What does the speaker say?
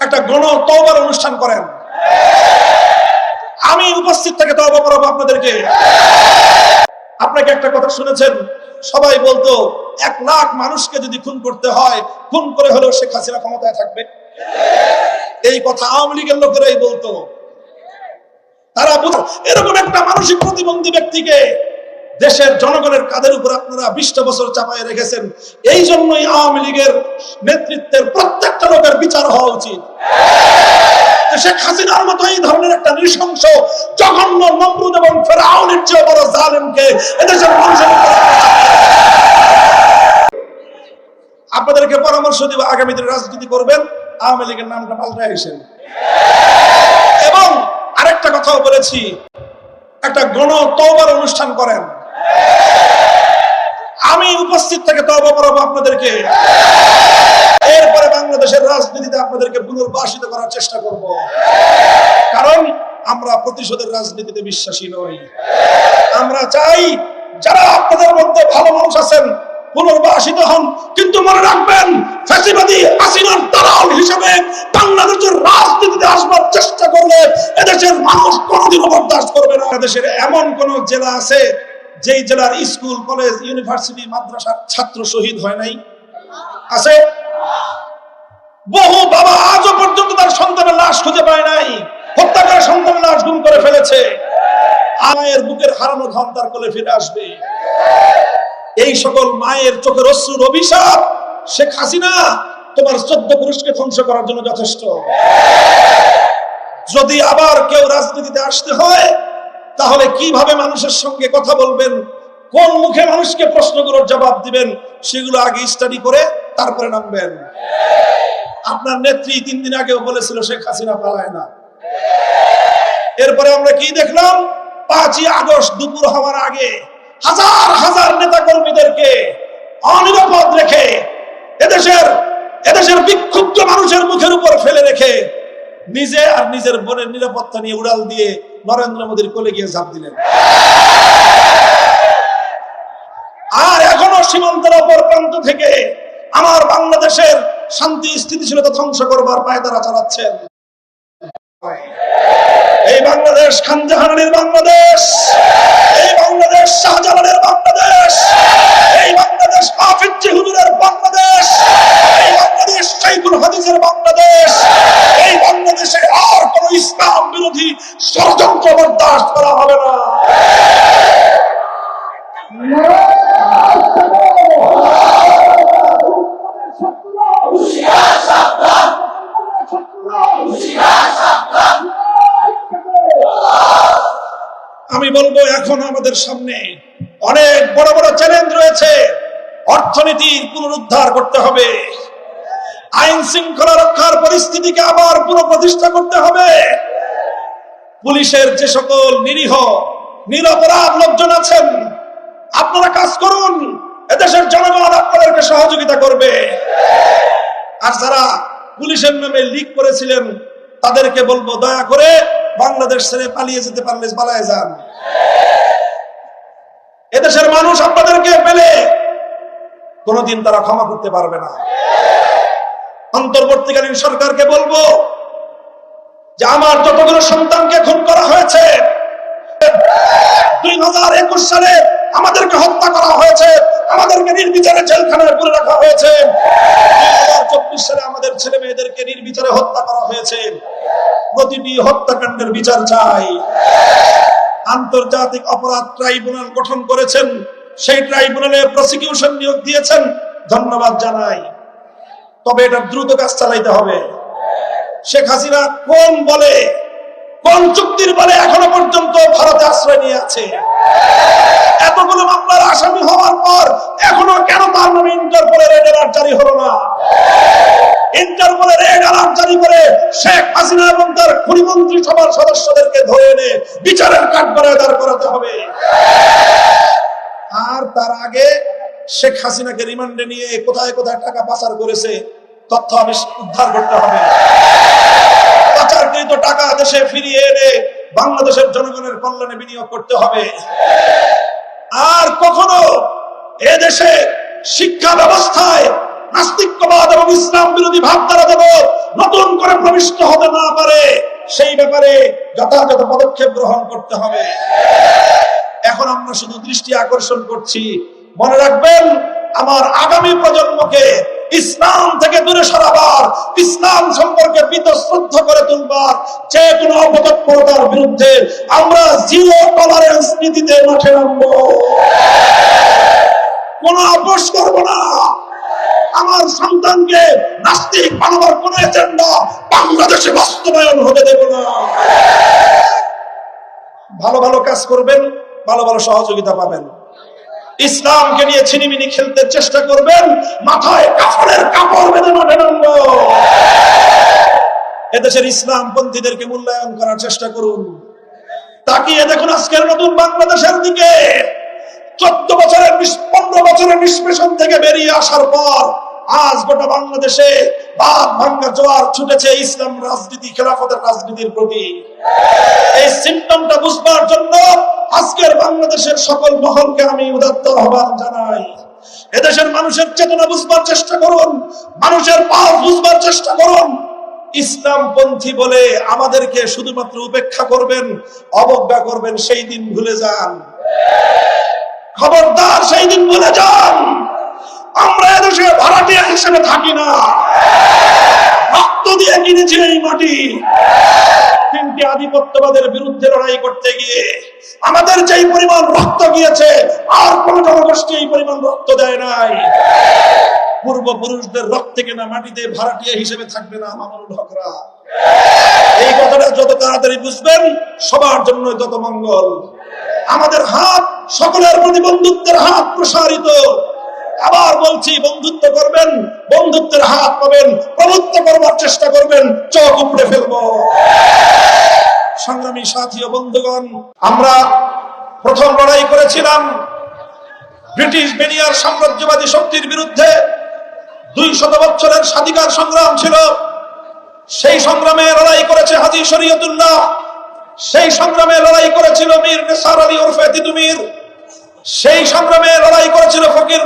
একটা গণ তওবার অনুষ্ঠান করেন। আমি উপস্থিত থেকে তওবা করাবো আপনাদেরকে। আপনাকে একটা কথা শুনেছেন? সবাই বলতো, এক লাখ মানুষকে যদি খুন করতে হয়, খুন করে হলেও শেখ হাসিনা ক্ষমতায় থাকবে। এই কথা আওয়ামী লীগের লোকেরাই বলতো। তারা বুঝ- এরকম একটা মানসিক প্রতিবন্ধী ব্যক্তিকে দেশের জনগণের কাদের উপর আপনারা বিশটা বছর চাপায় রেখেছেন। এই জন্যই আওয়ামী লীগের নেতৃত্বের প্রত্যেকটা লোকের বিচার হওয়া উচিত। শেখ হাসিনার মতো এই ধরনের একটা নৃশংস, জঘন্য নমরুদ এবং ফেরাউনের চেয়ে বড় জালেমকে এদেশের মানুষের আপনাদেরকে পরামর্শ দিব আগামী দিনে রাজনীতি করবেন, আওয়ামী লীগের নামটা পাল্টায় এসেন এবং আরেকটা কথাও বলেছি, একটা গণ তওবার অনুষ্ঠান করেন। আমি উপস্থিত থেকে তওবা করাবো আপনাদেরকে। আপনাদেরকে পুনর্বাসিত করার চেষ্টা করব। কারণ আমরা প্রতিশোধের রাজনীতিতে বিশ্বাসী নই। আমরা চাই যারা আপনাদের মধ্যে ভালো মানুষ আছেন, পুনর্বাসিত হন। কিন্তু মনে রাখবেন, ফ্যাসিবাদী হিসেবে বাংলাদেশের রাজনীতিতে আসবার চেষ্টা করলে এদেশের মানুষ কোনোদিনও বরদাস্ত করবে না। দেশের এমন কোন জেলা আছে, যেই জেলার স্কুল, কলেজ, ইউনিভার্সিটি, মাদ্রাসার ছাত্র শহীদ হয় নাই? আছে? বহু বাবা আজও পর্যন্ত তার সন্তানের লাশ খুঁজে পায় নাই। হত্যা করে সন্তানের লাশ গুম করে ফেলেছে। মায়ের বুকের হারানো ধন তার কোলে ফিরে আসবে। এই সকল মায়ের চোখের অশ্রুর অভিশাপ শেখ হাসিনা তোমার চোদ্দ পুরুষকে ধ্বংস করার জন্য যথেষ্ট। যদি আবার কেউ রাজনীতিতে আসতে হয়, তাহলে কীভাবে মানুষের সঙ্গে কথা বলবেন? কোন মুখে মানুষকে প্রশ্নগুলোর জবাব দিবেন? সেগুলো আগে স্টাডি করে তারপরে নামবেন। আপনার নেত্রী তিন দিন আগেও বলেছিল, শেখ হাসিনা পালায় না। এরপরে আমরা কি দেখলাম? পাঁচই আগস্ট, দুপুর হওয়ার আগে হাজার হাজার নেতা কর্মীদেরকে অনিরাপদ রেখে এদেশের এদেশের বিক্ষুব্ধ মানুষের মুখের উপর ফেলে রেখে নিজে আর নিজের বোনের নিরাপত্তা নিয়ে উড়াল দিয়ে নরেন্দ্র মোদীর কোলে গিয়ে ঝাঁপ দিলেন। আর এখনও সীমান্তের অপর প্রান্ত থেকে আমার বাংলাদেশের শান্তি, স্থিতিশীলতা ধ্বংস করবার পায় তারা চালাচ্ছেন। এই বাংলাদেশ, খানজাহানের বাংলাদেশ। এই বাংলাদেশ, শাহজালালের বাংলাদেশ। এই বাংলাদেশ হাফিজ হুজুরের বাংলাদেশ। এই বাংলাদেশ, শাইখুল হাদিসের বাংলাদেশ। এই বাংলাদেশে আর কোন ইসলাম বিরোধী ষড়যন্ত্র বরদাস্ত করা হবে না। আমি বলব এখন আমাদের সামনে অনেক বড় বড় চ্যালেঞ্জ রয়েছে। অর্থনীতির পুনরুদ্ধার করতে হবে। আইন শৃঙ্খলা রক্ষার পরিস্থিতিকে আবার পুনঃপ্রতিষ্ঠা করতে হবে। পুলিশের যে সকল নিরীহ, নিরপরাধ লোকজন আছেন, আপনারা কাজ করুন। এদেশের জনগণ আপনাদেরকে সহযোগিতা করবে। আর যারা পুলিশের নামে লিক করেছিলেন, তাদেরকে বলব দয়া করে বাংলাদেশ ছেড়ে পালিয়ে যেতে পারলে পালায় যান। এদেশের মানুষ আপনাদেরকে পেলে কোনোদিন তারা ক্ষমা করতে পারবে না। অন্তর্বর্তীকালীন সরকারকে বলব যে আমার যতগুলো সন্তানকে খুন করা হয়েছে, দুই হাজার একুশ সালে আমাদেরকে হত্যা করা হয়েছে, আমাদেরকে নির্বিচারে জেলখানায় পুরে রাখা হয়েছে। চব্বিশ সালে আমাদের ছেলে মেয়েদেরকে নির্বিচারে হত্যা করা হয়েছে। প্রতিটি হত্যাকাণ্ডের বিচার চাই। আন্তর্জাতিক অপরাধ ট্রাইব্যুনাল গঠন করেছেন। সেই ট্রাইব্যুনালে প্রসিকিউশন নিয়োগ দিয়েছেন। ধন্যবাদ জানাই। তবে এটা দ্রুত কাজ চালাইতে হবে। শেখ হাসিনা কোন বলে, কোন চুক্তির বলে এখনও পর্যন্ত ভারতে আশ্রয় নিয়ে আছে? এতগুলো মামলার আসামি হওয়ার পর এখনও কেন তার নামে ইন্টারপোলে রেড জারি হলো না? রেড অ্যালার্ট জারি করে শেখ হাসিনা এবং তার খুনিমন্ত্রী সভার সদস্যদেরকে ধরে এনে বিচারের কাঠগড়ায় দাঁড় করাতে হবে। আর তার আগে শেখ হাসিনাকে রিমান্ডে নিয়ে কোথায় কোথায় টাকা পাচার করেছে, তথ্য উদ্ধার করতে হবে। পাচারকৃত টাকা দেশে ফিরিয়ে এনে বাংলাদেশের জনগণের কল্যাণে বিনিয়োগ করতে হবে। আর কখনো এদেশে দেশে শিক্ষা ব্যবস্থায় নাস্তিক্যবাদ এবং ইসলাম বিরোধী ভাবধারা দেব নতুন করে প্রবিষ্ট হতে না পারে, সেই ব্যাপারে যথাযথ পদক্ষেপ গ্রহণ করতে হবে। এখন আমরা শুধু দৃষ্টি আকর্ষণ করছি। মনে রাখবেন, আমার আগামী প্রজন্মকে ইসলাম থেকে দূরে সরাবার, ইসলাম সম্পর্কে বিতশ্রদ্ধ করে তুলবার যে কোনো অপতৎপরতার বিরুদ্ধে আমরা জিরো টলারেন্স নীতিতে মাঠে নামবো। কোন আপোষ করব না। আমার সন্তানকে নাস্তিক বানাবার কোন এজেন্ডা বাংলাদেশে বাস্তবায়ন হতে দেব না। ভালো ভালো কাজ করবেন, ভালো ভালো সহযোগিতা পাবেন। ইসলামকে নিয়ে ছিনিমিনি খেলতে চেষ্টা করবেন, মাথায় কাপড়ের কাপড় বেঁধে মাঠে নামবো। এদেশের ইসলাম পন্থীদেরকে মূল্যায়ন করার চেষ্টা করুন। তাকিয়ে দেখুন আজকের নতুন বাংলাদেশের দিকে। চোদ্দ বছরের পনেরো বছরের নিষ্পেষণ থেকে বেরিয়ে আসার পর আজ গোটা বাংলাদেশে বাদ ভাঙ্গা জোয়ার ছুটেছে ইসলাম রাজনীতি খেলাফতের রাজনীতির প্রতি। এই সিমটমটা বুঝবার জন্য আজকের বাংলাদেশের সকল মহলকে আমি উদাত্ত আহ্বান জানাই। এদেশের মানুষের চেতনা বুঝবার চেষ্টা করুন, মানুষের পাল বুঝবার চেষ্টা করুন। ইসলাম পন্থী বলে আমাদেরকে শুধুমাত্র উপেক্ষা করবেন, অবজ্ঞা করবেন, সেই দিন ভুলে যান। খবরদার সেই দিন ভুলে যান। আমরা এদেশে ভাড়াটিয়া হিসেবে থাকি না। রক্ত দিয়ে কিনেছি এই মাটি। তিনটি আধিপত্যবাদের বিরুদ্ধে লড়াই করতে গিয়ে আমাদের যেই পরিমাণ রক্ত গিয়েছে, আর কোন জনগোষ্ঠী এই পরিমাণ রক্ত দেয় নাই। পূর্বপুরুষদের রক্তে কেনা মাটিতে ভাড়াটিয়া হিসেবে থাকবে না মামুনুল হকরা। এই কথাটা যত তাড়াতাড়ি বুঝবেন, সবার জন্য তত মঙ্গল। আমাদের হাত, সকলের প্রতি বন্ধুত্বের হাত প্রসারিত। আবার বলছি, বন্ধুত্ব করবেন, বন্ধুত্বের হাত পাবেন, প্রভুত্ব করবার চেষ্টা করবেন, চোখ উপড়ে ফেলব। সংগ্রামী সাথী ও বন্ধুগণ, আমরা প্রথম লড়াই করেছিলাম ব্রিটিশ বেনিয়ার সাম্রাজ্যবাদী শক্তির বিরুদ্ধে। দুই শত বছরের স্বাধিকার সংগ্রাম ছিল। সেই সংগ্রামে লড়াই করেছে হাজি শরীয়তুল্লাহ। সেই সংগ্রামে লড়াই করেছিল মীর নেসার আলী ওরফে তিতুমির। সেই সংগ্রামে লড়াই করেছিল ফকির